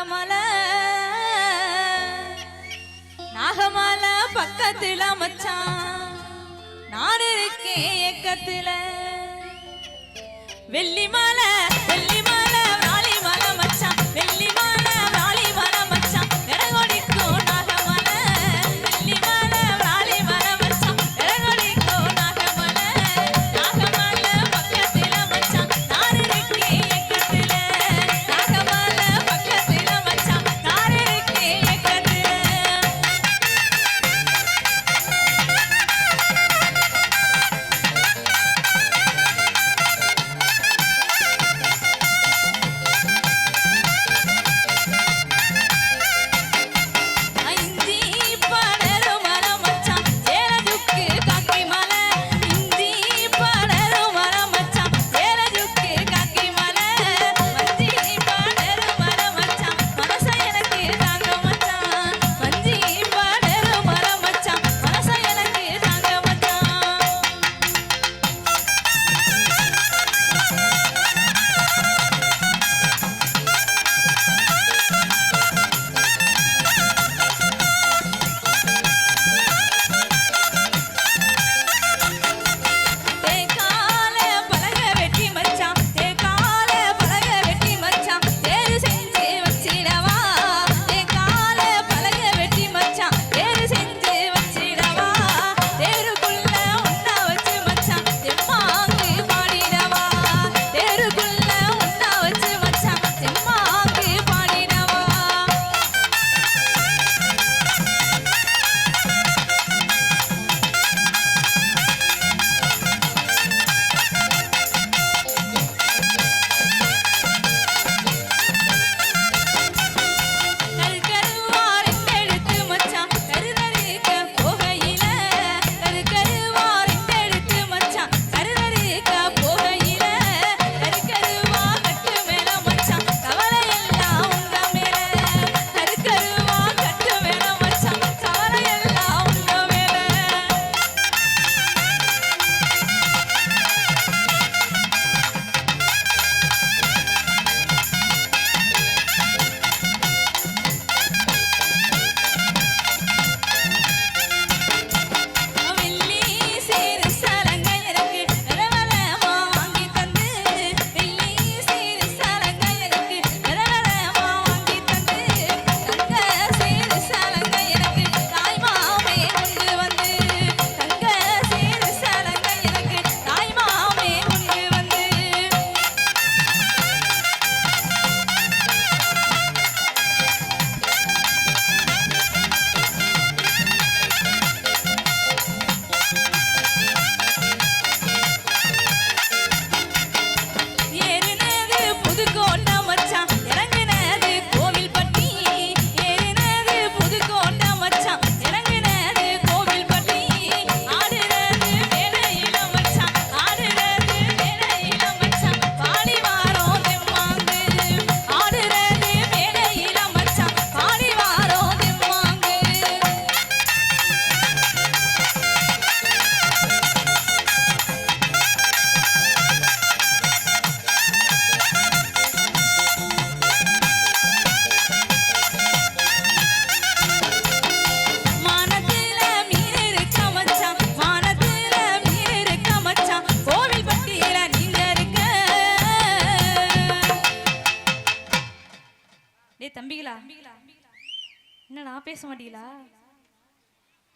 நாகமல. நாகமல பக்கத்துல மச்சான். நான் இருக்கேன் ஏக்கத்துல. வெள்ளி மாலை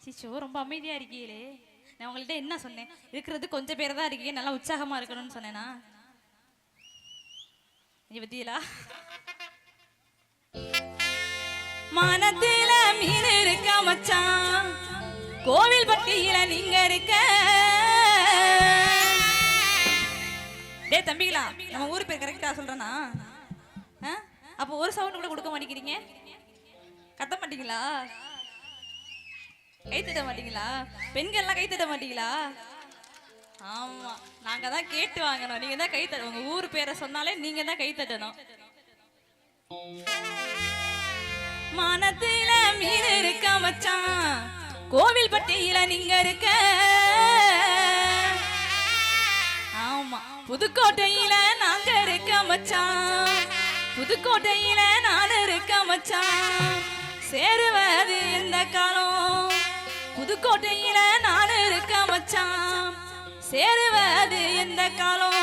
சிச்சோ ரொம்ப அமைதியா இருக்கீங்களே. நான் உங்கள்ட்ட என்ன சொன்னேன்? இருக்கிறது கொஞ்சம் பேர் தான் இருக்கீங்க நல்லா உற்சாகமா இருக்கணும்னு சொன்னேனா? நீ பத்தியலா? மனத்தில மீன் இருக்க மச்சான் கோவில் பட்டியில நீங்க இருக்க. டேய் தம்பிகளா நம்ம ஊர் பேர் கரெக்டா சொல்றேனா? ஆ? அப்போ ஒரு சவுண்ட் கூட கொடுக்க மாட்டேங்கிறீங்க? கத்த மாட்டீங்களா? கை தட்ட மாட்டீங்களா? பெண்கள்லாம் கை தட்ட மாட்டீங்களா? ஆமா. நாங்க தான் கேட்டு வாங்கணும். நீங்க தான் கை தட்ட உங்க ஊர் பேரை சொன்னாலே நீங்க தான் கை தட்டணும். மானத்தில மீன் இருக்க மச்சான். கோவில் பட்டியில நீங்க இருக்க. ஆமா. புதுக்கோட்டையில நாங்க இருக்க மச்சான். புதுக்கோட்டையில நான் இருக்க மச்சான். சேருவது இந்த காலம். புதுக்கோட்டையில நான் இருக்க மச்சான். சேருவது இந்த காலம்?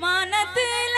மனத்துல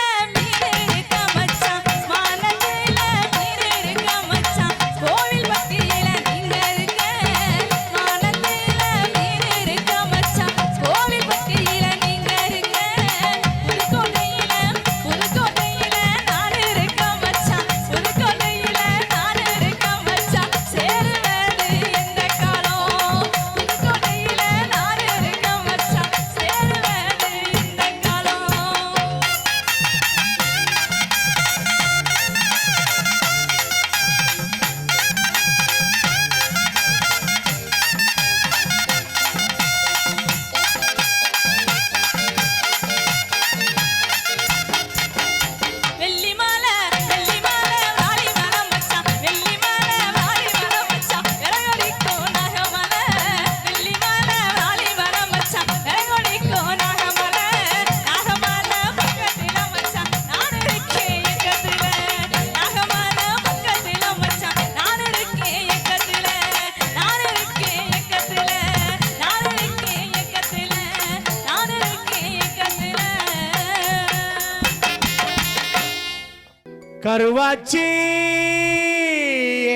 கருவாச்சி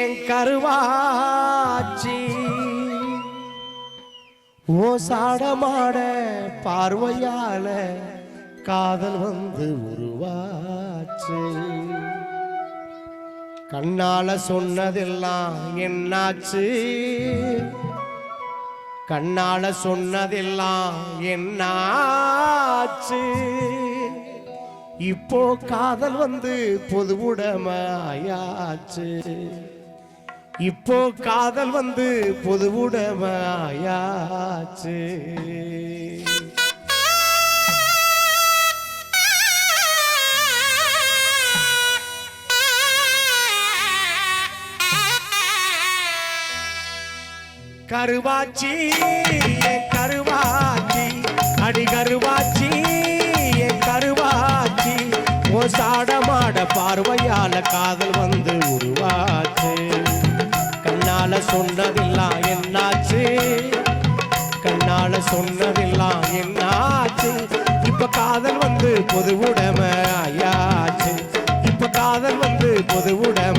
என் கருவாச்சி. ஓ சாடமாட பார்வையால காதல் வந்து உருவாச்சு. கண்ணால சொன்னதெல்லாம் என்னாச்சு? கண்ணால சொன்னதெல்லாம் என்னாச்சு? இப்போ காதல் வந்து பொதுவுடமையாச்சு இப்போ காதல் வந்து பொதுவுடமையாச்சு கருவாச்சி கருவா சாடமாட பார்வையால காதல் வந்து உருவாச்சு. கண்ணால சொன்னதெல்லாம் என்னாச்சு? கண்ணால சொன்னதெல்லாம் என்னாச்சு? இப்ப காதல் வந்து பொது உடைமை ஆயாச்சு. இப்ப காதல் வந்து பொது உடமை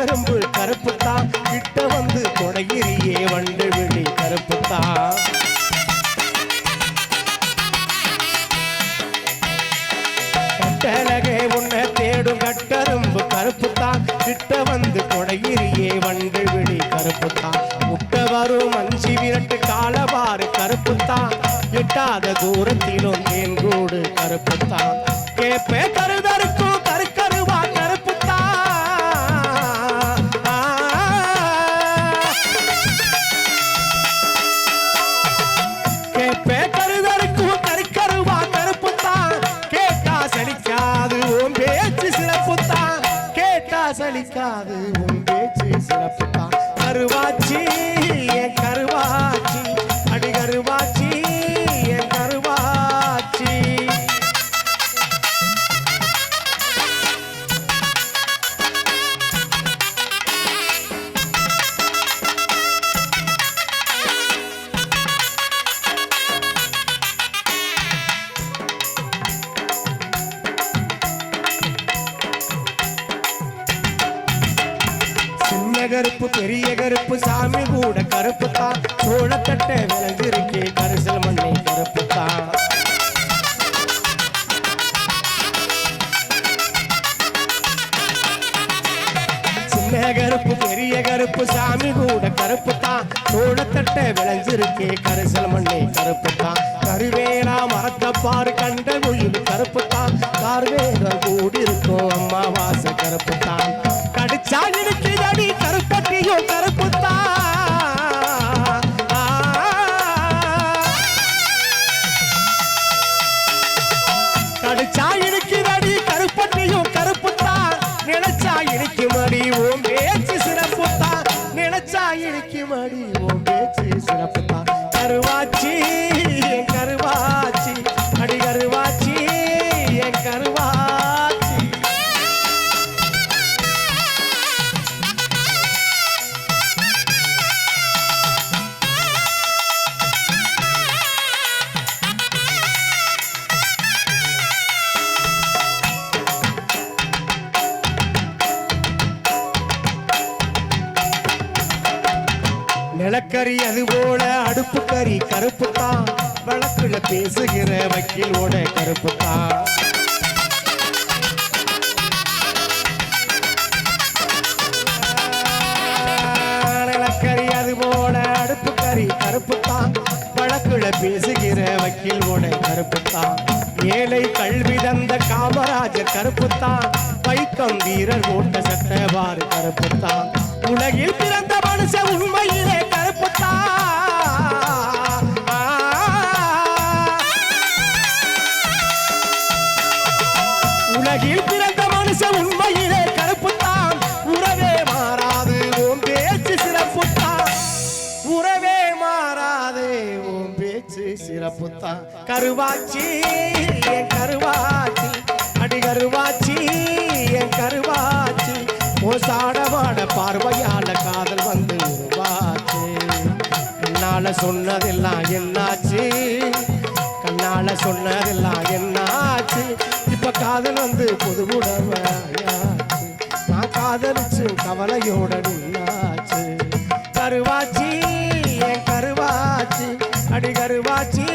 கரும்பு கட்டரும்பு கிட்ட வந்து கொடையிறியே வண்டு விழி கருப்புத்தான் கட்டழகே உன்னை தேடும் கட்டரும்பு கருப்புத்தான் கிட்ட வந்து கொடையிறியே வண்டு விழி கருப்புத்தா. முட்ட வரும் அஞ்சு விரட்டு காலவாறு கருப்புத்தான் எட்டாத தூரத்திலும் தேன்கூடு கருப்புத்தான் கேப்பே கருதருக்கும் அடி சின்ன கருப்பு பெரிய கருப்பு சாமி கூட கருப்பு தான் சோளத்தட்டை விளைஞ்சிருக்கே கரிசல் மண்ணை கருப்பு தான் சின்ன கருப்பு பெரிய கருப்பு சாமி கூட கருப்பு தான் தோளத்தட்ட விளைஞ்சிருக்கே கரிசல் மண்ணை கருப்பு தான் கருவேலா மரத்தை பாரு கண்ட குயில் கருப்பு தான் காரு நினைச்சா இனிக்குமடி ஓம் பேச்சு சிறப்பு தான் கருவாச்சி நிலக்கரி அது போல அடுப்பு கறி கருப்பு தான் வழக்குல பேசுகிற வக்கீலோட கருப்பு தான் நிலக்கரி அது போல அடுப்பு கறி கருப்பு தான் வழக்குல பேசுகிற வக்கீலோட கருப்பு தான் ஏழை கல்வி தந்த காமராஜர் கருப்பு தான் வைக்கம் வீரர் ஓட்ட சட்டவாறு கருப்பு தான் உலகில் பிறந்த மனுஷன் உண்மையிலே உலகில் பிறந்த மனுஷன் உண்மையிலே கருப்புத்தான். உறவே மாறாது ஓம் பேச்சு சிறப்புத்தான். உறவே மாறாது ஓம் பேச்சு சிறப்புத்தான். கருவாச்சி என் கருவாச்சி. அடி கருவாச்சி என் கருவாச்சி. ஓ சாடவாட பார்வையால காதல் வந்து உருவாச்சு. கண்ணால சொன்னதெல்லாம் என்னாச்சு? கண்ணால சொன்னதெல்லாம் என்னாச்சு? இப்ப காதல் வந்து புது உடவாயாச்சு நான் காதலிச்சு கவலையோட நின்னாச்சு. கருவாச்சி என் கருவாச்சி. அடி கருவாச்சி